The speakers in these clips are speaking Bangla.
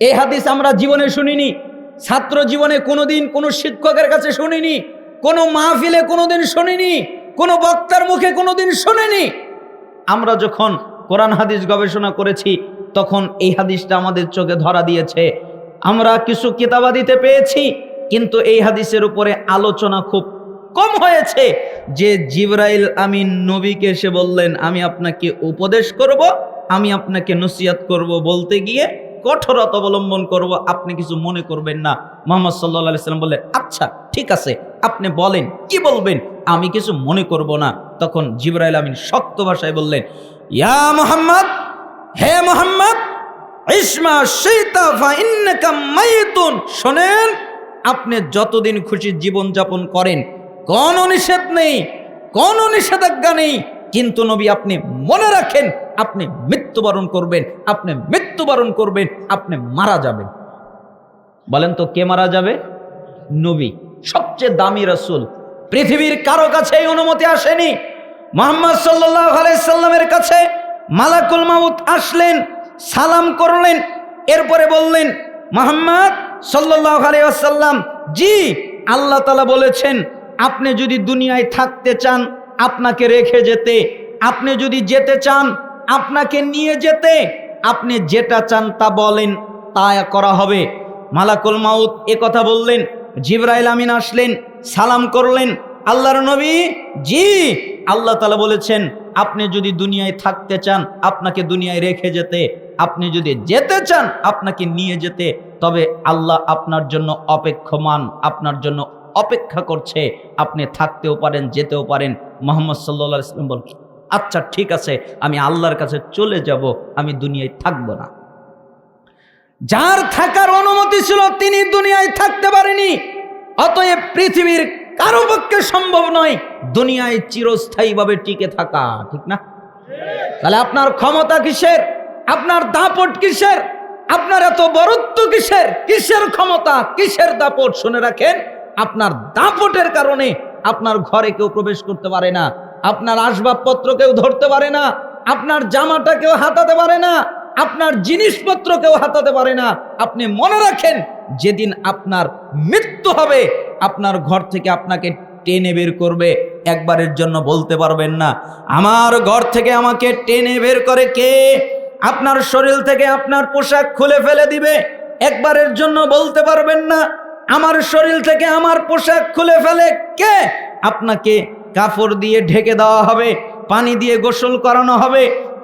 এই হাদিস আমরা জীবনে শুনিনি। ছাত্র জীবনে কোনোদিন কোনো শিক্ষকের কাছে শুনিনি। কোনো মাহফিলে কোনোদিন শুনিনি। কোনো বক্তার মুখে কোনোদিন শুনিনি। আমরা যখন কোরআন হাদিস গবেষণা করেছি, তখন এই হাদিসটা আমাদের চোখে ধরা দিয়েছে। আমরা কিছু কিতাবাদিতে পেয়েছি, কিন্তু এই হাদিসের উপরে আলোচনা খুব কম হয়েছে। যে জিব্রাইল আমিন নবীকে এসে বললেন, আমি আপনাকে উপদেশ করব, আমি আপনাকে নসিয়াত করব, বলতে গিয়ে কঠোরতা অবলম্বন করব, আপনি কিছু মনে করবেন না। মোহাম্মদ সাল্লাহ সাল্লাম বললেন আচ্ছা ঠিক আছে, আপনি বলেন, কি বলবেন? আমি কিছু মনে করব না। তখন জিব্রাইল আমিন শক্ত ভাষায় বললেন, ইয়া মোহাম্মদ, হে মোহাম্মদ শোনেন, আপনি যতদিন খুশি জীবন যাপন করেন, কোনো নিষেধ নেই, কোনো নিষেধাজ্ঞা নেই, কিন্তু নবী আপনি মনে রাখেন আপনি মৃত্যুবরণ করবেন, আপনি মৃত্যুবরণ করবেন, আপনি মারা যাবেন। বলেন তো কে মারা যাবে? নবী। সবচেয়ে দামি রসুল। পৃথিবীর কারও কাছে অনুমতি আসেনি। মোহাম্মদ সাল্লাহ আলাইসাল্লামের কাছে মালাকুল মাউত আসলেন, সালাম করলেন, এরপরে বললেন, মোহাম্মদ সাল্লাহ আলাইসাল্লাম জি, আল্লাহ তালা বলেছেন, আপনি যদি দুনিয়ায় থাকতে চান, আপনাকে রেখে যেতে, আপনি যদি যেতে চান আপনাকে নিয়ে যেতে আপনি যেটা চান তা বলেন, তা করা হবে। মালাকুল মাউত এ কথা বললেন, জিব্রাইল আমিন আসলেন, সালাম করলেন, আল্লাহর নবী, জি, আল্লাহ তালা বলেছেন, আপনি যদি দুনিয়ায় থাকতে চান, আপনাকে দুনিয়ায় রেখে যেতে, আপনি যদি যেতে চান, আপনাকে নিয়ে যেতে, তবে আল্লাহ আপনার জন্য অপেক্ষমান, আপনার জন্য অপেক্ষা করছে, আপনি থাকতেও পারেন, যেতেও পারেন। মোহাম্মদ সাল্লা ইসলাম বল আচ্ছা ঠিক আছে, আমি আল্লাহর কাছে চলে যাব, আমি দুনিয়ায় থাকব না। যার থাকার অনুমতি ছিল, তিনি দুনিয়ায় থাকতে পারেনি। অতএব পৃথিবীর কারও পক্ষে সম্ভব নয়, দুনিয়ায় চিরস্থায়ীভাবে টিকে থাকা, ঠিক না? তাহলে আপনার ক্ষমতা কিসের? আপনার দাপট কিসের? আপনার এত বরত্ব কিসের? কিসের ক্ষমতা? কিসের দাপট? শুনে রাখেন, আপনার দাপটের কারণে আপনার ঘরে কেউ প্রবেশ করতে পারে না। আপনার আসবাবপত্র কেউ ধরতে পারে না, আপনার জামাটা কেউ হাতাতে পারে না, আপনার জিনিসপত্র কেউ হাতাতে পারে না। আপনি মনে রাখেন, যেদিন আপনার মৃত্যু হবে, আপনার ঘর থেকে আপনাকে টেনে বের করবে, একবারের জন্য বলতে পারবেন না, আমার ঘর থেকে আমাকে টেনে বের করে কে? আপনার শরীর থেকে আপনার পোশাক খুলে ফেলে দিবে, একবারের জন্য বলতে পারবেন না, আমার শরীর থেকে আমার পোশাক খুলে ফেলে কে? আপনাকে কাপড় দিয়ে ঢেকে দেওয়া হবে, পানি দিয়ে গোসল করানো হবে।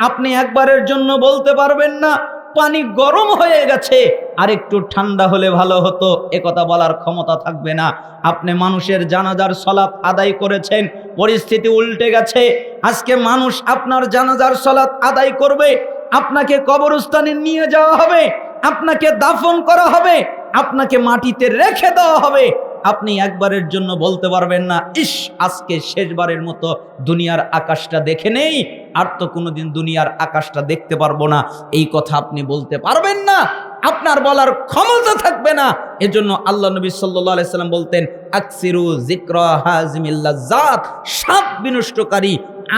আপনি একবারের জন্য বলতে পারবেন না, পানি গরম হয়ে গেছে আর একটু ঠান্ডা হলে ভালো হতো। একথা বলার ক্ষমতা থাকবে না। আপনি মানুষের জানাজার সলাপ আদায় করেছেন, পরিস্থিতি উল্টে গেছে। আজকে মানুষ আপনার জানাজার সলাপ আদায় করবে, আপনাকে কবরস্থানে নিয়ে যাওয়া হবে, আপনাকে দাফন করা হবে, আপনাকে মাটিতে রেখে দেওয়া হবে। আপনি একবারের জন্য বলতে পারবেন না ইস আজকে শেষবারের মতো দুনিয়ার আকাশটা দেখে নেই, আর তো কোনোদিন দুনিয়ার আকাশটা দেখতে পারব না। এই কথা আপনি বলতে পারবেন না, আপনার বলার ক্ষমতা থাকবে না। এজন্য আল্লাহ নবী সাল্লাহ সাল্লাম বলতেন, আকসিরু জিক্র হাজমিল্লা জাত সাত বিনষ্টকারী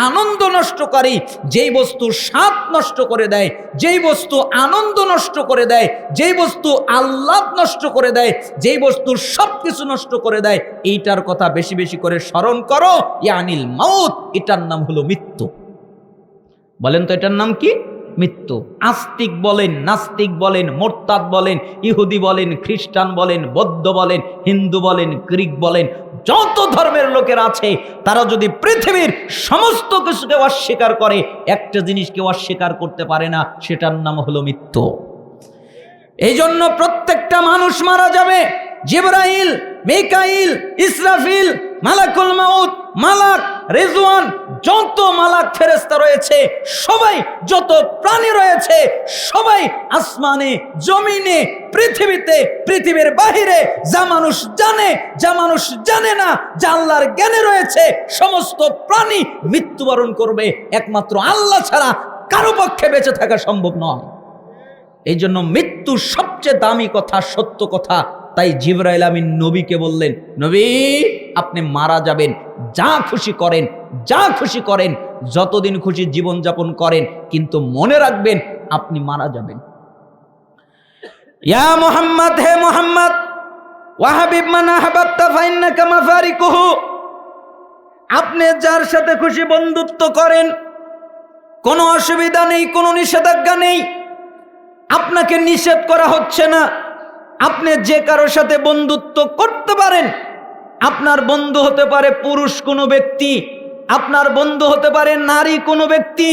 আনন্দ নষ্টকারী যেই বস্তু স্বাদ নষ্ট করে দেয়, যেই বস্তু আনন্দ নষ্ট করে দেয়, যেই বস্তু আহ্লাদ নষ্ট করে দেয়, যেই বস্তু সব কিছু নষ্ট করে দেয়, এইটার কথা বেশি বেশি করে স্মরণ করো, ইয়ানিল মাউত, এটার নাম হলো মৃত্যু। বলেন তো এটার নাম কি? মৃত্যু। আস্তিক বলেন, নাস্তিক বলেন, মোরতাদ বলেন, ইহুদি বলেন, খ্রিস্টান বলেন, বৌদ্ধ বলেন, হিন্দু বলেন, গ্রিক বলেন, যত ধর্মের লোকের আছে, তারা যদি পৃথিবীর সমস্ত কিছুকে অস্বীকার করে, একটা জিনিসকে অস্বীকার করতে পারে না, সেটার নাম হলো মৃত্যু। এই জন্য প্রত্যেকটা মানুষ মারা যাবে। জিব্রাইল, মিকাইল, ইসরাফিল, মালাকুল মাউত, মালাক রেজওয়ান, যত মালাক ফেরেস্তা রয়েছে, সবাই যত প্রাণী রয়েছে, সবাই আসমানে, জমিনে, পৃথিবীতে, পৃথিবীর বাহিরে, যা মানুষ জানে, যা মানুষ জানে না, যা আল্লাহর জ্ঞানে রয়েছে, সমস্ত প্রাণী মৃত্যুবরণ করবে। একমাত্র আল্লাহ ছাড়া কারও পক্ষে বেঁচে থাকা সম্ভব নয়। এই জন্য মৃত্যু সবচেয়ে দামি কথা, সত্য কথা তাই জিব্রাইল আমিন নবীকে বললেন, নবী, আপনি মারা যাবেন, যা খুশি করেন, যা খুশি করেন, যতদিন খুশি জীবনযাপন করেন, কিন্তু মনে রাখবেন আপনি মারা যাবেন। ইয়া মোহাম্মদ, হে মোহাম্মদ, ওয়াহাবিব মান আহবাবতা ফাইন্নাকা মাফারিকুহু, আপনি যার সাথে খুশি বন্ধুত্ব করেন, কোনো অসুবিধা নেই, কোনো নিষেধাজ্ঞা নেই, আপনাকে নিষেধ করা হচ্ছে না। আপনি যে কারোর সাথে বন্ধুত্ব করতে পারেন, আপনার বন্ধু হতে পারে পুরুষ কোনো ব্যক্তি, আপনার বন্ধু হতে পারে নারী কোনো ব্যক্তি,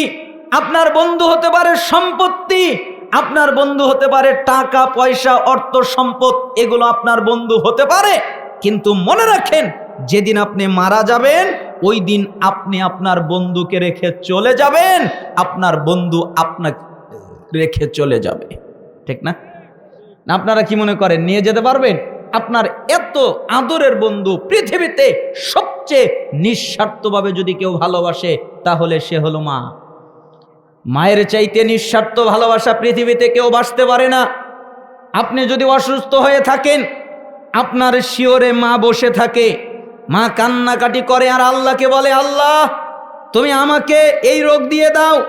আপনার বন্ধু হতে পারে সম্পত্তি, আপনার বন্ধু হতে পারে টাকা, পয়সা, অর্থ, সম্পদ, এগুলো আপনার বন্ধু হতে পারে। কিন্তু মনে রাখেন, যেদিন আপনি মারা যাবেন, ওই দিন আপনি আপনার বন্ধুকে রেখে চলে যাবেন, আপনার বন্ধু আপনাকে রেখে চলে যাবে। ঠিক না? আপনারা কি মনে করেন, নিয়ে যেতে পারবেন? আপনার এত আদরের বন্ধু পৃথিবীতে সবচেয়ে নিঃস্বার্থভাবে যদি কেউ ভালোবাসে, তাহলে সে হলো মা। মায়ের চাইতে নিঃস্বার্থ ভালোবাসা পৃথিবীতে কেউ বাসতে পারে না। আপনি যদি অসুস্থ হয়ে থাকেন, আপনার শিওরে মা বসে থাকে। মা কান্নাকাটি করে আর আল্লাহকে বলে, আল্লাহ, তুমি আমাকে এই রোগ দিয়ে দাও।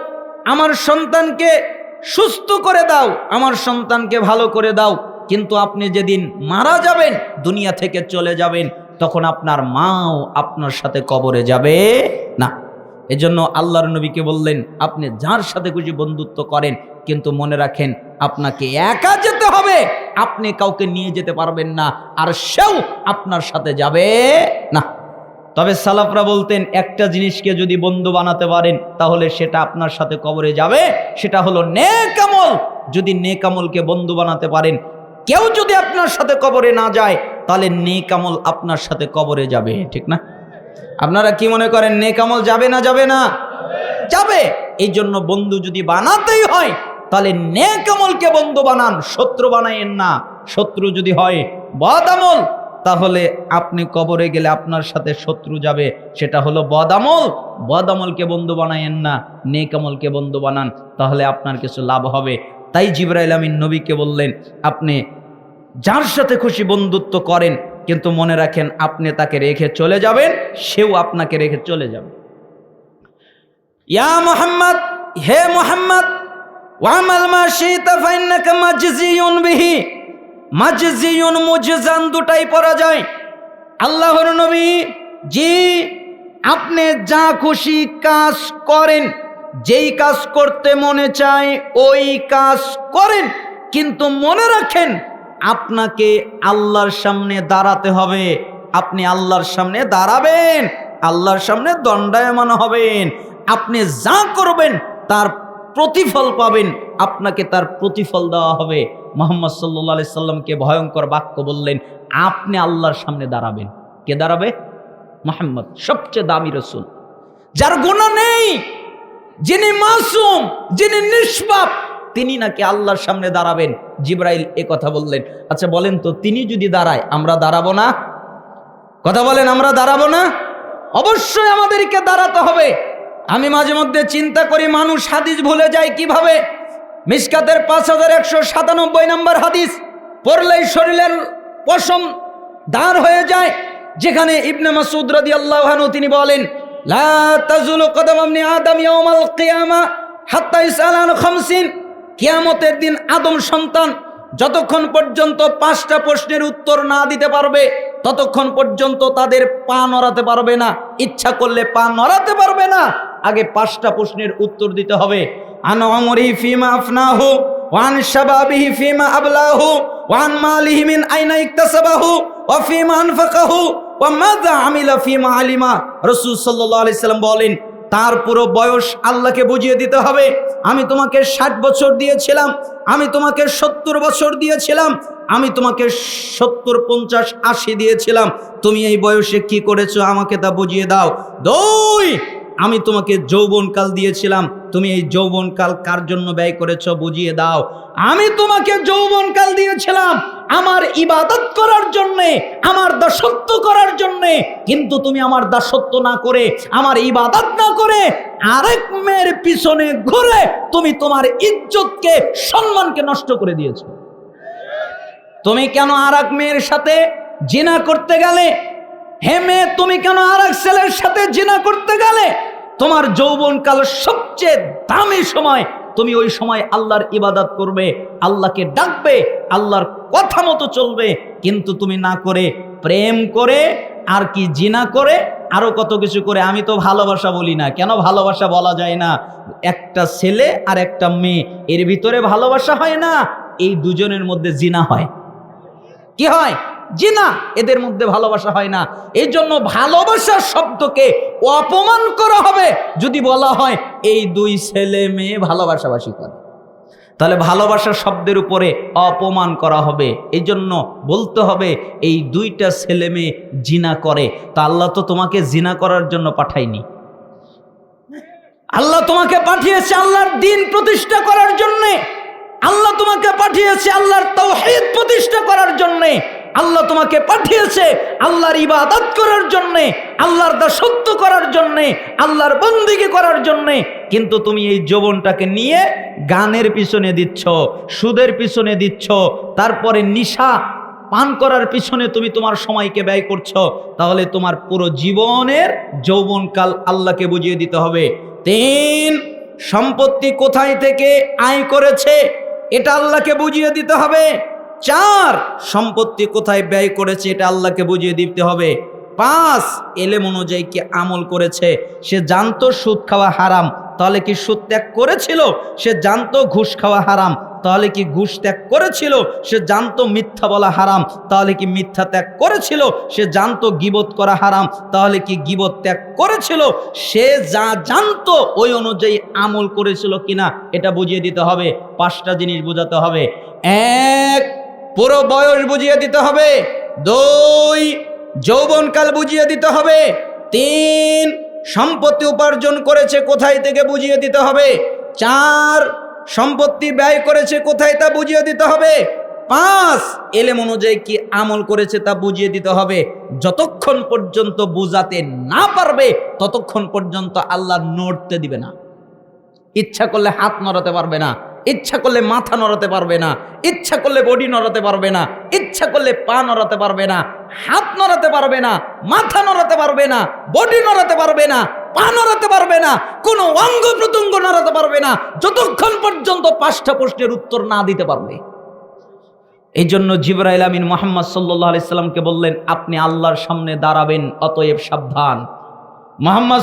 আমার সন্তানকে সুস্থ করে দাও, আমার সন্তানকে ভালো করে দাও। কিন্তু আপনি যেদিন মারা যাবেন, দুনিয়া থেকে চলে যাবেন, তখন আপনার মাও আপনার সাথে কবরে যাবে না। এজন্য আল্লাহর নবীকে বললেন, আপনি যার সাথে খুশি বন্ধুত্ব করেন, কিন্তু মনে রাখেন আপনাকে একা যেতে হবে, আপনি কাউকে নিয়ে যেতে পারবেন না, আর সেও আপনার সাথে যাবে না। তবে সালাফরা বলতেন, একটা জিনিসকে যদি বন্ধু বানাতে পারেন, তাহলে সেটা আপনার সাথে কবরে যাবে। সেটা হলো নেকামল যদি নেকামলকে বন্ধু বানাতে পারেন, কেউ যদি আপনার সাথে কবরে না যায়, তাহলে নেকামল আপনার সাথে কবরে যাবে। ঠিক না? আপনারা কি মনে করেন নেকামল যাবে না যাবে না? যাবে। এই জন্য বন্ধু যদি বানাতেই হয়, তাহলে নেকামলকে বন্ধু বানান, শত্রু বানাইয়েন না। শত্রু যদি হয় বদামল তাহলে আপনি কবরে গেলে আপনার সাথে শত্রু যাবে, সেটা হলো বদামল বদামলকে বন্ধু বানাইয়েন না নেকামলকে বন্ধু বানান, তাহলে আপনার কিছু লাভ হবে। তাই জিব্রাইল আমিন নবীকে বললেন, আপনি যার সাথে খুশি বন্ধুত্ব করেন, কিন্তু মনে রাখেন আপনি তাকে রেখে চলে যাবেন, সেও আপনাকে রেখে চলে যাবে। ইয়া মোহাম্মদ, হে মোহাম্মদ ওয়ামাল মা শিতা ফাইন্নাকা মাজজিউন বিহি। মাজজিউন মুজজান দুটাই পড়া যায়। আল্লাহর নবী জি, আপনি যা খুশি কাজ করেন, যেই কাজ করতে মনে চায় ওই কাজ করেন, কিন্তু মনে রাখেন আপনাকে আল্লাহর সামনে দাঁড়াতে হবে। আপনি আল্লাহর সামনে দাঁড়াবেন, আল্লাহর সামনে দণ্ডায়মান হবেন। আপনি যা করবেন, তার প্রতিফল পাবেন, আপনাকে তার প্রতিফল দেওয়া হবে। মোহাম্মদ সাল্লা সাল্লামকে ভয়ঙ্কর বাক্য বললেন, আপনি আল্লাহর সামনে দাঁড়াবেন। কে দাঁড়াবে? মোহাম্মদ, সবচেয়ে দামি রসুল। যার গুণা নেই, যিনি মাসুম, যিনি নিষ্পাপ, তিনি নাকি আল্লাহর সামনে দাঁড়াবেন। জিব্রাইল এ কথা বললেন। আচ্ছা বলেন তো, তিনি যদি দাঁড়ায়, আমরা দাঁড়াবো না? কথা বলেন, আমরা দাঁড়াবো না? অবশ্যই আমাদেরকে দাঁড়াতে হবে। আমি মাঝে মধ্যে চিন্তা করি, মানুষ হাদিস ভুলে যায় কীভাবে? মিসকাতের পাঁচ হাজার একশো সাতানব্বই নম্বর হাদিস, পড়লেই শরীরের পশম দাঁড় হয়ে যায়, যেখানে ইবনে মাসুদ রাদি আল্লাহানু তিনি বলেন কিয়ামতের দিন আদম সন্তান যতক্ষণ পর্যন্ত পাঁচটা প্রশ্নের উত্তর না দিতে পারবে, ততক্ষণ পর্যন্ত তাদের পা নড়াতে পারবে না। ইচ্ছা করলে পা নড়াতে পারবে না। আগে পাঁচটা প্রশ্নের উত্তর দিতে হবে। আন আফনাহু ওয়ান আবলাহু ওয়ান মিন আমিলা ফিমা আলিমা। বলেন, তার পুরো বয়স আল্লাহকে বুঝিয়ে দিতে হবে। আমি তোমাকে ষাট বছর দিয়েছিলাম, আমি তোমাকে সত্তর বছর দিয়েছিলাম, আমি তোমাকে সত্তর, পঞ্চাশ, আশি দিয়েছিলাম। তুমি এই বয়সে কি করেছ আমাকে তা বুঝিয়ে দাও। দুই আমি তোমাকে যৌবনকাল দিয়েছিলাম। তুমি এই যৌবনকাল কার জন্য ব্যয় করেছ বুঝিয়ে দাও। আমি তোমাকে যৌবনকাল দিয়েছিলাম আমার ইবাদত করার জন্যে, আমার দাসত্ব করার জন্যে। কিন্তু তুমি আমার দাসত্ব না করে, আমার ইবাদত না করে আরেক মেয়ের পিছনে ঘুরে তুমি তোমার ইজ্জতকে, সম্মানকে নষ্ট করে দিয়েছ। তুমি কেন আর মেয়ের সাথে জিনা করতে গেলে হে তুমি কেন আর এক ছেলের সাথে জিনা করতে গেলে? তোমার যৌবনকাল সবচেয়ে দামি সময়। তুমি ওই সময় আল্লাহর ইবাদত করবে, আল্লাহকে ডাকবে, আল্লাহর কথা মতো চলবে। কিন্তু তুমি না করে প্রেম করে, আর কি জিনা করে, আরও কত কিছু করে, আমি তো ভালোবাসা বলি না। কেন ভালোবাসা বলা যায় না? একটা ছেলে আর একটা মেয়ে, এর ভিতরে ভালোবাসা হয় না, এই দুজনের মধ্যে জিনা হয়। কি হয়? জিনা, এদের মধ্যে ভালোবাসা হয় না। এই জন্য ভালোবাসার শব্দকে অপমান করা হবে যদি বলা হয় এই দুই ছেলে মেয়ে ভালোবাসাবাসি করে। তাহলে ভালোবাসার শব্দের উপরে অপমান করা হবে। এই জন্য বলতে হবে এই দুইটা ছেলে মেয়ে জিনা করে। তা আল্লাহ তো তোমাকে জিনা করার জন্য পাঠায়নি। আল্লাহ তোমাকে পাঠিয়েছে আল্লাহর দিন প্রতিষ্ঠা করার জন্যে। আল্লাহ তোমাকে পাঠিয়েছে আল্লাহর তৌহিদ প্রতিষ্ঠা করার জন্যে। আল্লাহ তোমাকে পাঠিয়েছে আল্লাহর ইবাদত করার জন্যে, আল্লাহর দাসত্ব করার জন্যে, আল্লাহর বন্দিকে করার জন্যে। কিন্তু তুমি এই যৌবনটাকে নিয়ে গানের পিছনে দিচ্ছ, সুদের পিছনে দিচ্ছ, তারপরে নিশা পান করার পিছনে তুমি তোমার সময়কে ব্যয় করছ, তাহলে তোমার পুরো জীবনের যৌবনকাল আল্লাহকে বুঝিয়ে দিতে হবে। তিন, সম্পত্তি কোথায় থেকে আয় করেছে, এটা আল্লাহকে বুঝিয়ে দিতে হবে। চার সম্পত্তি কোথায় ব্যয় করেছে এটা আল্লাহকে বুঝিয়ে দিতে হবে। পাঁচ, এলেম অনুযায়ী কি আমল করেছে। সে জানতো সুদ খাওয়া হারাম, তাহলে কি সুদ ত্যাগ করেছিল? সে জানতো ঘুষ খাওয়া হারাম, তাহলে কি ঘুষ ত্যাগ করেছিল? সে জানতো মিথ্যা বলা হারাম, তাহলে কি মিথ্যা ত্যাগ করেছিল? সে জানতো গিবত করা হারাম, তাহলে কি গিবত ত্যাগ করেছিল? সে যা জানতো ওই অনুযায়ী আমল করেছিল কিনা, এটা বুঝিয়ে দিতে হবে। পাঁচটা জিনিস বোঝাতে হবে। এক পুরো বয়স বুঝিয়ে দিতে হবে। দুই, যৌবনকাল বুঝিয়ে দিতে হবে। তিন, সম্পত্তি উপার্জন করেছে কোথায় থেকে বুঝিয়ে দিতে হবে। চার, সম্পত্তি ব্যয় করেছে কোথায় তা বুঝিয়ে দিতে হবে। পাঁচ, এলেম অনুযায়ী কি আমল করেছে তা বুঝিয়ে দিতে হবে। যতক্ষণ পর্যন্ত বুঝাতে না পারবে, ততক্ষণ পর্যন্ত আল্লাহ নড়তে দিবে না। ইচ্ছা করলে হাত নড়াতে পারবে না। ইচ্ছা করলে মাথা নড়াতে পারবে না, ইচ্ছা করলে বডি নড়াতে পারবে না, ইচ্ছা করলে পা নড়াতে পারবে না, হাত নড়াতে পারবে না, মাথা নড়াতে পারবে না বডি নড়াতে পারবে না, পা নড়াতে পারবে না, কোনো অঙ্গ প্রত্যঙ্গ নড়াতে পারবে না, যতক্ষণ পর্যন্ত পাঁচটা প্রশ্নের উত্তর না দিতে পারবে। এই জন্য জিবরাইল আমিন মোহাম্মদ সাল্লাহ আলাইসাল্লামকে বললেন, আপনি আল্লাহর সামনে দাঁড়াবেন, অতএব সাবধান। মোহাম্মদ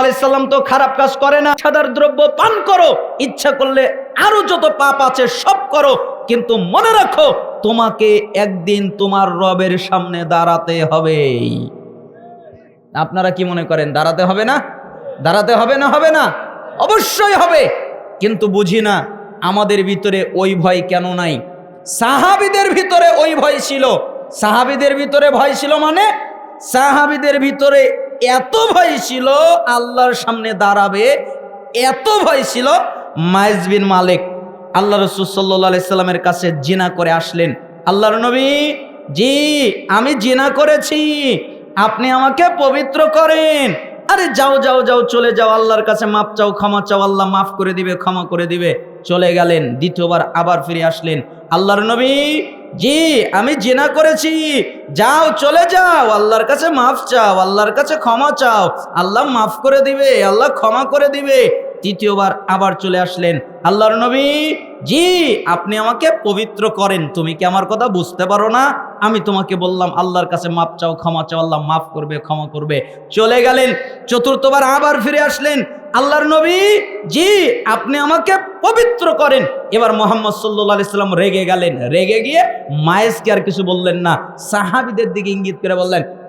আলাইসাল্লাম তো খারাপ কাজ করে না। সাদার দ্রব্য পান করো, ইচ্ছা করলে আরও যত পাপ আছে সব করো, কিন্তু মনে রাখো, তোমাকে একদিন তোমার রবের সামনে দাঁড়াতে হবে আপনারা কি মনে করেন, দাঁড়াতে হবে না? দাঁড়াতে হবে না হবে না? অবশ্যই হবে। কিন্তু বুঝি না, আমাদের ভিতরে ওই ভয় কেন নাই? সাহাবিদের ভিতরে ওই ভয় ছিল। সাহাবিদের ভিতরে ভয় ছিল মানে সাহাবিদের ভিতরে এত ভয় ছিল আল্লাহর সামনে দাঁড়াবে, এত ভয় ছিল। মাইজ বিন মালিক আল্লাহ রসুল সাল্লাহ সাল্লামের কাছে জিনা করে আসলেন। আল্লাহর নবী, জি, আমি জিনা করেছি, আপনি আমাকে পবিত্র করেন। আরে যাও যাও যাও, চলে যাও, আল্লাহর কাছে মাপ চাও, ক্ষমা চাও, আল্লাহ মাফ করে দিবে, ক্ষমা করে দিবে। চলে গেলেন, দ্বিতীয়বার আবার ফিরে আসলেন। আল্লাহর নবী, জি, আমি জেনা করেছি। যাও, চলে যাও। আল্লাহর কাছে মাফ চাও, আল্লাহর কাছে ক্ষমা চাও। আল্লাহ মাফ করে দিবে, আল্লাহ ক্ষমা করে দিবে। তৃতীয়বার আবার চলে আসলেন। আল্লাহর নবী, জি, আপনি আমাকে পবিত্র করেন। তুমি কি আমার কথা বুঝতে পারো না? আমি তোমাকে বললাম, আল্লাহর কাছে মাপ চাও, ক্ষমা চাও, আল্লাহ মাফ করবে, ক্ষমা করবে। চলে গেলেন। চতুর্থবার আবার ফিরে আসলেন। আল্লাহর নবী, জি, আপনি আমাকে পবিত্র করেন। এবার মোহাম্মদ সাল্লাম রেগে গেলেন। রেগে গিয়ে মায়েসকে আর কিছু বললেন না। সাহাবিদের দিকে ইঙ্গিত করে বললেন